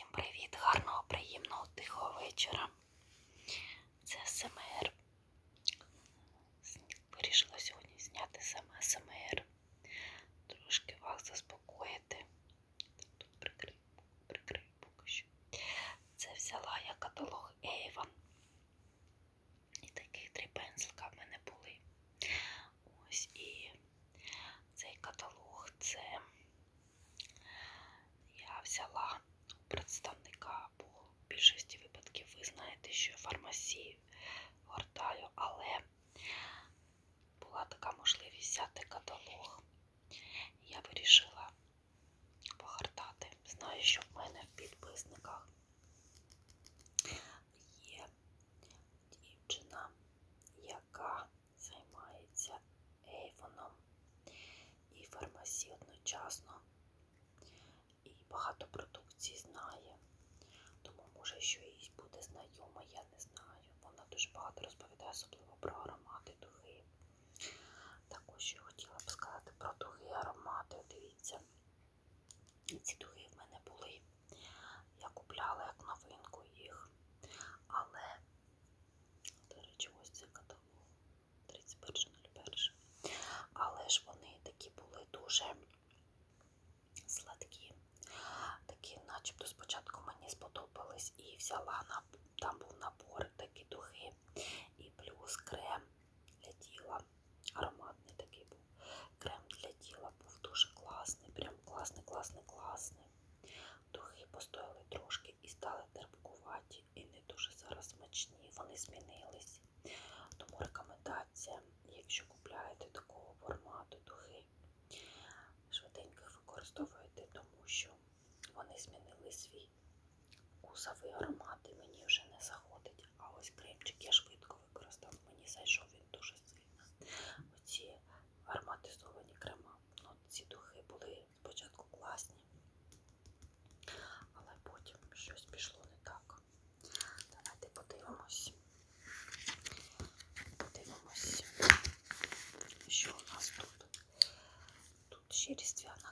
Всім привіт, гарного, приємного, тихого вечора. Це СМР. Вирішила сьогодні зняти саме СМР. Трошки вас заспокоїти. Тут прикрив, поки що. Це взяла я каталог Avon. І таких три пензлика в мене були. Ось і цей каталог це я взяла у представника, бо в більшості випадків ви знаєте, що фармасію гортаю, але була така можливість взяти каталог. Я вирішила погортати. Знаю, що в мене в підписниках є дівчина, яка займається ейвоном і фармасі одночасно і багато продукції знає. Тому може, що буде знайома, я не знаю. Дуже багато розповідає, особливо про аромати духи. Також я хотіла б сказати про духи аромати. Дивіться, ці духи в мене були. Я купляла як новинку їх. Але, до речі, ось цей каталог 31.01. Але ж вони такі були дуже сладкі. Такі, начебто, спочатку мені сподобались і взяла там був набор такі духи і плюс крем для тіла. Ароматний такий був. Крем для тіла був дуже класний, прям класний, класний, класний. Духи постояли трошки і стали терпкуваті, і не дуже зараз смачні. Вони змінились. Тому рекомендація, якщо купляєте такого формату духи, швиденько їх використовуєте, тому що вони змінили свій вкусовий аромат і мені вже не заходить. А ось кремчик я швидко використав, мені зайшов він дуже сильно. Оці ароматизовані крема. Ну, ці духи були спочатку класні, але потім щось пішло через 12.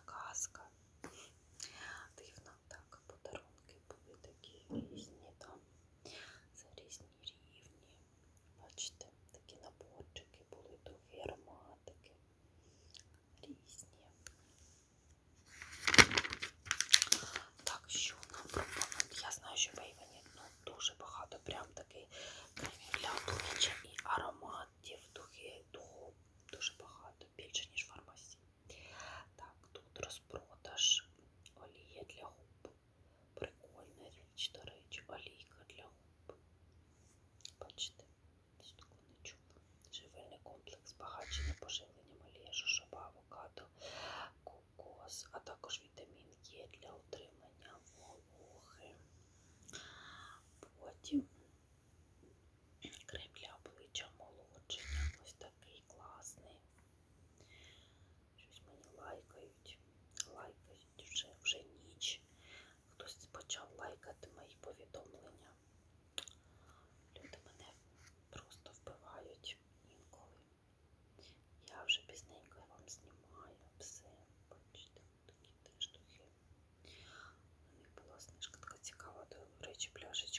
До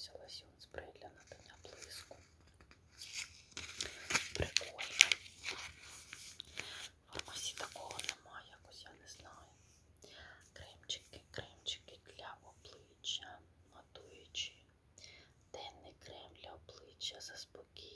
взяла сіон спрей для надання блиску. Прикольно. Фармасі такого немає, якось я не знаю. Кремчики, кремчики для обличчя, матуючі. Денний крем для обличчя заспокій.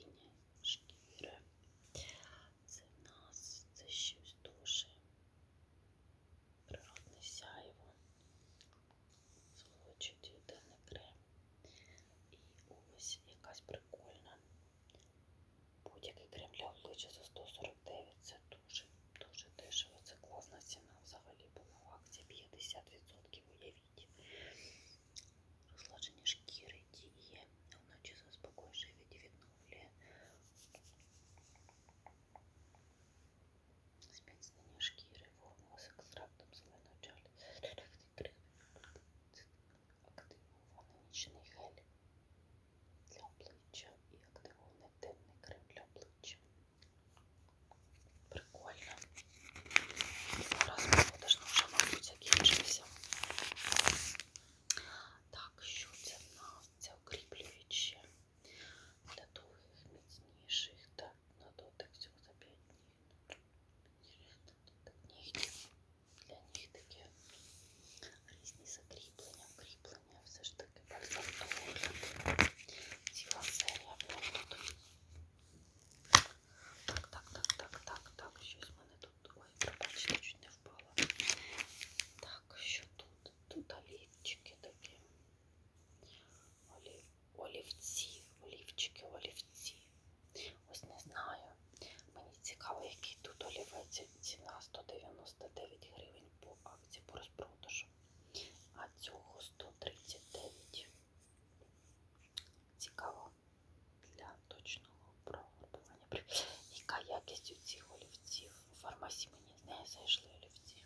якість цих олівців. У фармасі мені не зайшли олівці.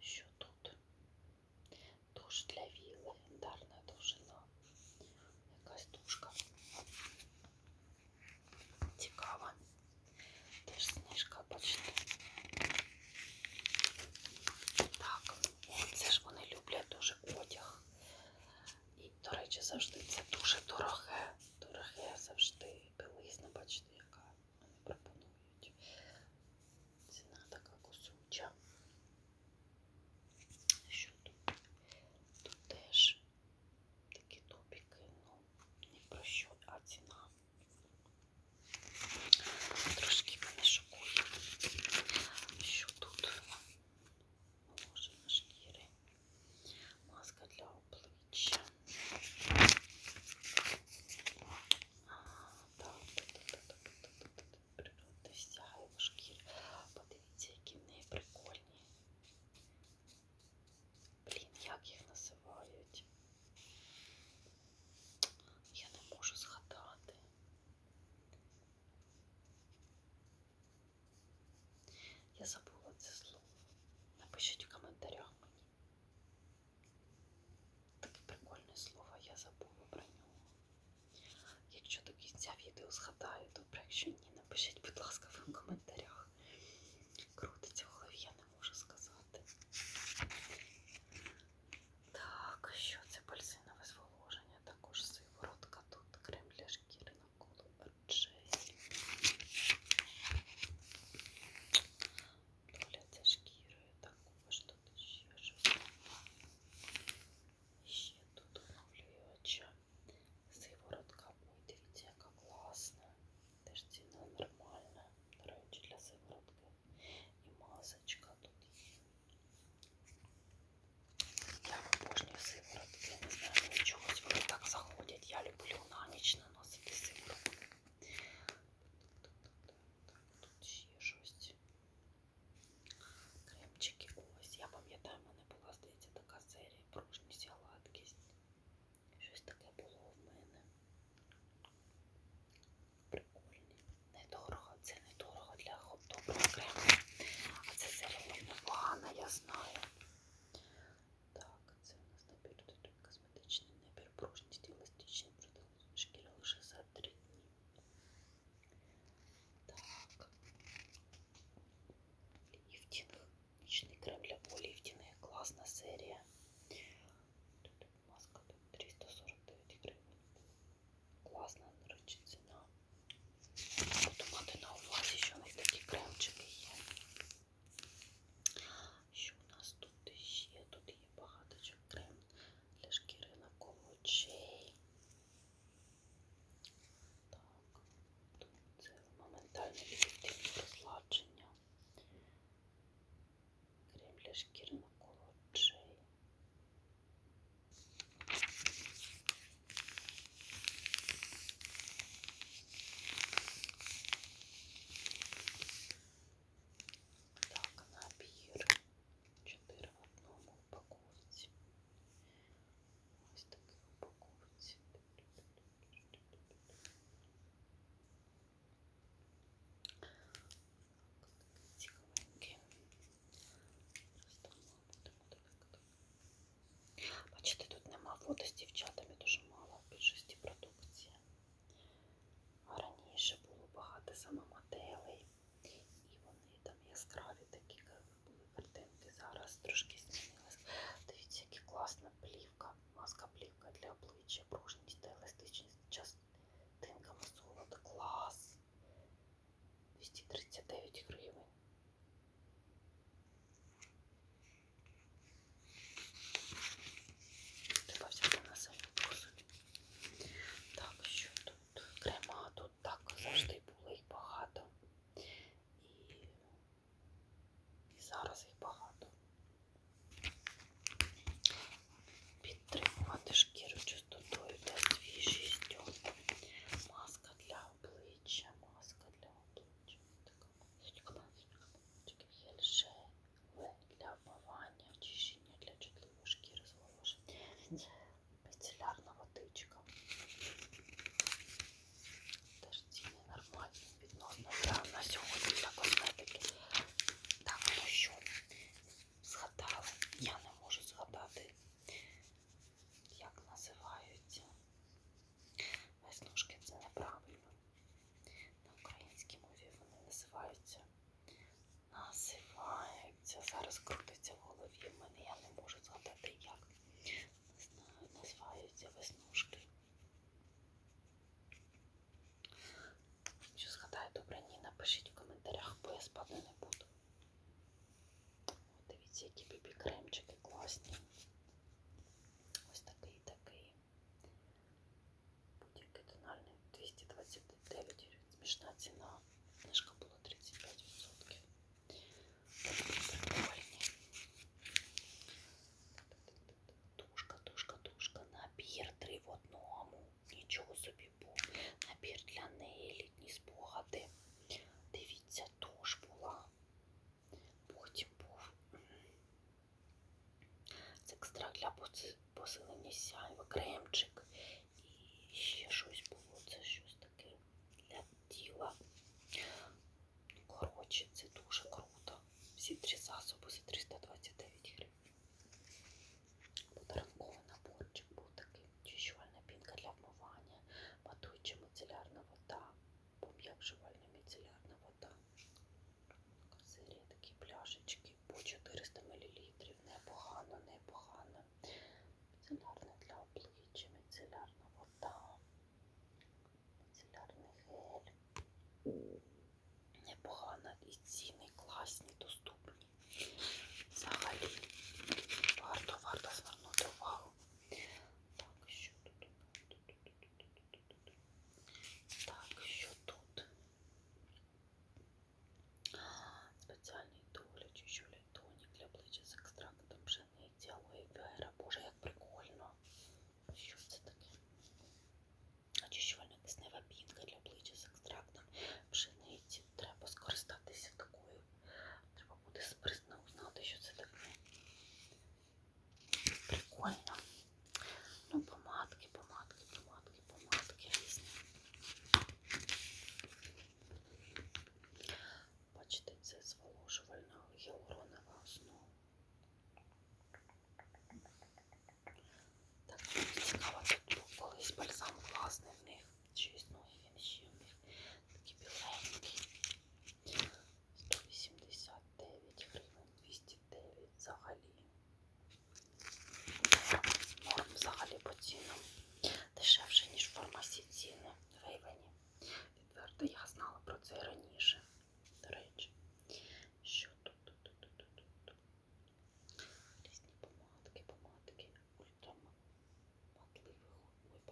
Що тут? Туш для вій, легендарна довжина. Якась тушка. Цікава. Теж снижка, почне. Так, це ж вони люблять дуже одяг. І, до речі, завжди це дуже дороге, дороге завжди білизна, бачите. кінця відео згадаю. Добре, якщо ні, напишіть, будь ласка, в коментарях. я знаю. смішна ціна. власник.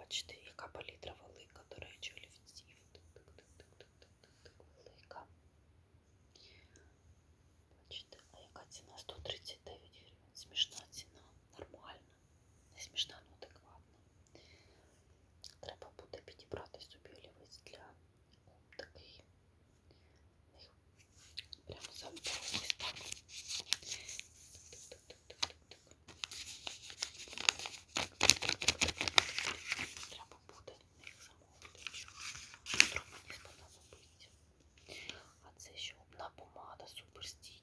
Бачите, яка палітра велика, до речі, Супер стій.